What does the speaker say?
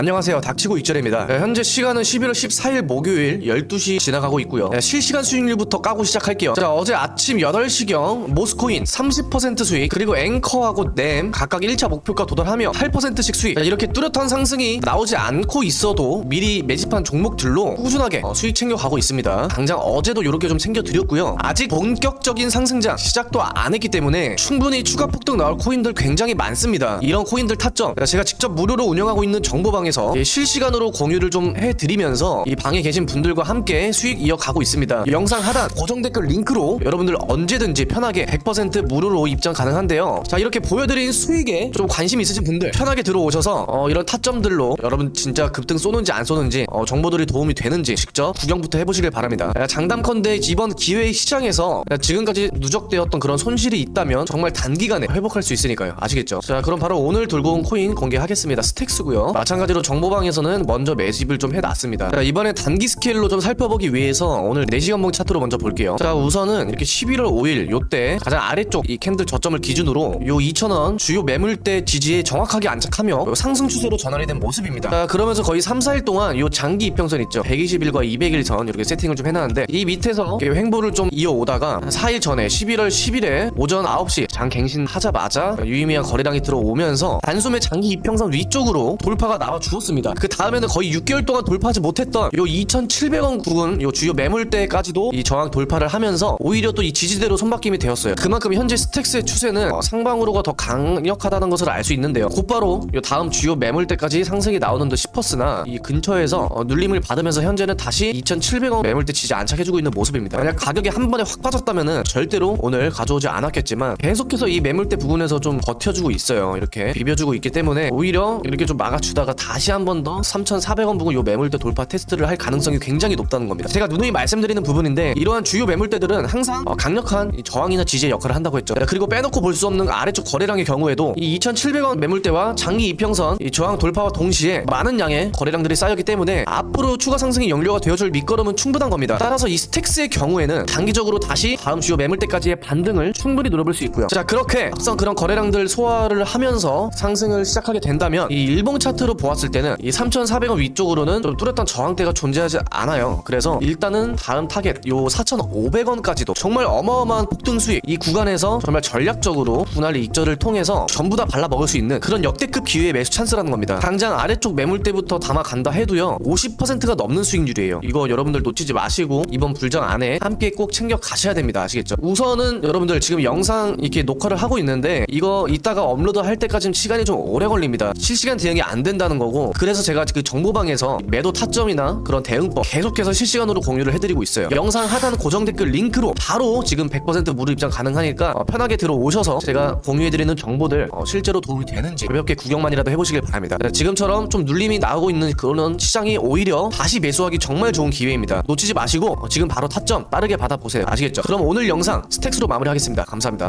안녕하세요. 닥치고 익절입니다. 네, 현재 시간은 11월 14일 목요일 12시 지나가고 있고요. 네, 실시간 수익률부터 까고 시작할게요. 자, 어제 아침 8시경 모스코인 30% 수익, 그리고 앵커하고 램 각각 1차 목표가 도달하며 8%씩 수익. 자, 이렇게 뚜렷한 상승이 나오지 않고 있어도 미리 매집한 종목들로 꾸준하게 어, 수익 챙겨가고 있습니다. 당장 어제도 이렇게 좀 챙겨드렸고요. 아직 본격적인 상승장 시작도 안 했기 때문에 충분히 추가 폭등 나올 코인들 굉장히 많습니다. 이런 코인들 타점 제가 직접 무료로 운영하고 있는 정보방에 서 예, 실시간으로 공유를 좀 해드리면서 이 방에 계신 분들과 함께 수익 이어가고 있습니다. 영상 하단 고정 댓글 링크로 여러분들 언제든지 편하게 100% 무료로 입장 가능한데요. 자 이렇게 보여드린 수익에 좀 관심 있으신 분들 편하게 들어오셔서 어, 이런 타점들로 여러분 진짜 급등 쏘는지 안 쏘는지 어, 정보들이 도움이 되는지 직접 구경부터 해보시길 바랍니다. 야, 장담컨대 이번 기회 시장에서 야, 지금까지 누적되었던 그런 손실이 있다면 정말 단기간에 회복할 수 있으니까요. 아시겠죠? 자 그럼 바로 오늘 들고 온 코인 공개하겠습니다. 스택스고요. 마찬가지로 정보방에서는 먼저 매집을 좀 해놨습니다. 자, 이번에 단기 스케일로 좀 살펴보기 위해서 오늘 4시간 봉 차트로 먼저 볼게요. 자 우선은 이렇게 11월 5일 요때 가장 아래쪽 이 캔들 저점을 기준으로 요 2,000원 주요 매물대 지지에 정확하게 안착하며 요 상승 추세로 전환이 된 모습입니다. 자 그러면서 거의 3, 4일 동안 요 장기 이평선 있죠. 120일과 200일선 이렇게 세팅을 좀 해놨는데 이 밑에서 횡보를 좀 이어오다가 4일 전에 11월 10일에 오전 9시 장 갱신 하자마자 유의미한 거래량이 들어오면서 단숨에 장기 이평선 위쪽으로 돌파가 나와 주었습니다. 그 다음에는 거의 6개월 동안 돌파하지 못했던 요 2,700원 구근 요 주요 매물대까지도 이 저항 돌파를 하면서 오히려 또 이 지지대로 손바뀜이 되었어요. 그만큼 현재 스택스의 추세는 어, 상방으로가 더 강력하다는 것을 알 수 있는데요. 곧바로 요 다음 주요 매물대까지 상승이 나오는 듯 싶었으나 이 근처에서 어, 눌림을 받으면서 현재는 다시 2,700원 매물대 지지 안착해주고 있는 모습입니다. 만약 가격이 한 번에 확 빠졌다면은 절대로 오늘 가져오지 않았겠지만 계속해서 이 매물대 부분에서 좀 버텨주고 있어요. 이렇게 비벼주고 있기 때문에 오히려 이렇게 좀 막아주다가 다시 한 번 더 3,400원 부근 요 매물대 돌파 테스트를 할 가능성이 굉장히 높다는 겁니다. 제가 누누이 말씀드리는 부분인데 이러한 주요 매물대들은 항상 어, 강력한 이 저항이나 지지의 역할을 한다고 했죠. 그리고 빼놓고 볼 수 없는 아래쪽 거래량의 경우에도 이 2,700원 매물대와 장기 이평선 이 저항 돌파와 동시에 많은 양의 거래량들이 쌓였기 때문에 앞으로 추가 상승의 연료가 되어줄 밑거름은 충분한 겁니다. 따라서 이 스택스의 경우에는 단기적으로 다시 다음 주요 매물대까지의 반등을 충분히 노려볼 수 있고요. 자 그렇게 앞선 그런 거래량들 소화를 하면서 상승을 시작하게 된다면 이 일봉 차트로 보았을 때는 이 3,400원 위쪽으로는 좀 뚜렷한 저항대가 존재하지 않아요. 그래서 일단은 다음 타겟 요 4,500원까지도 정말 어마어마한 폭등 수익 이 구간에서 정말 전략적으로 분할리 익절을 통해서 전부 다 발라 먹을 수 있는 그런 역대급 기회의 매수 찬스라는 겁니다. 당장 아래쪽 매물대부터 담아 간다 해도요 50%가 넘는 수익률이에요. 이거 여러분들 놓치지 마시고 이번 불장 안에 함께 꼭 챙겨 가셔야 됩니다. 아시겠죠? 우선은 여러분들 지금 영상 이렇게 녹화를 하고 있는데 이거 이따가 업로드 할 때까지는 시간이 좀 오래 걸립니다. 실시간 대응이 안 된다는 거고 그래서 제가 그 정보방에서 매도 타점이나 그런 대응법 계속해서 실시간으로 공유를 해드리고 있어요. 영상 하단 고정 댓글 링크로 바로 지금 100% 무료 입장 가능하니까 어, 편하게 들어오셔서 제가 공유해드리는 정보들 어, 실제로 도움이 되는지 가볍게 구경만이라도 해보시길 바랍니다. 네, 지금처럼 좀 눌림이 나오고 있는 그런 시장이 오히려 다시 매수하기 정말 좋은 기회입니다. 놓치지 마시고 어, 지금 바로 타점 빠르게 받아보세요. 아시겠죠? 그럼 오늘 영상 스택스로 마무리하겠습니다. 감사합니다.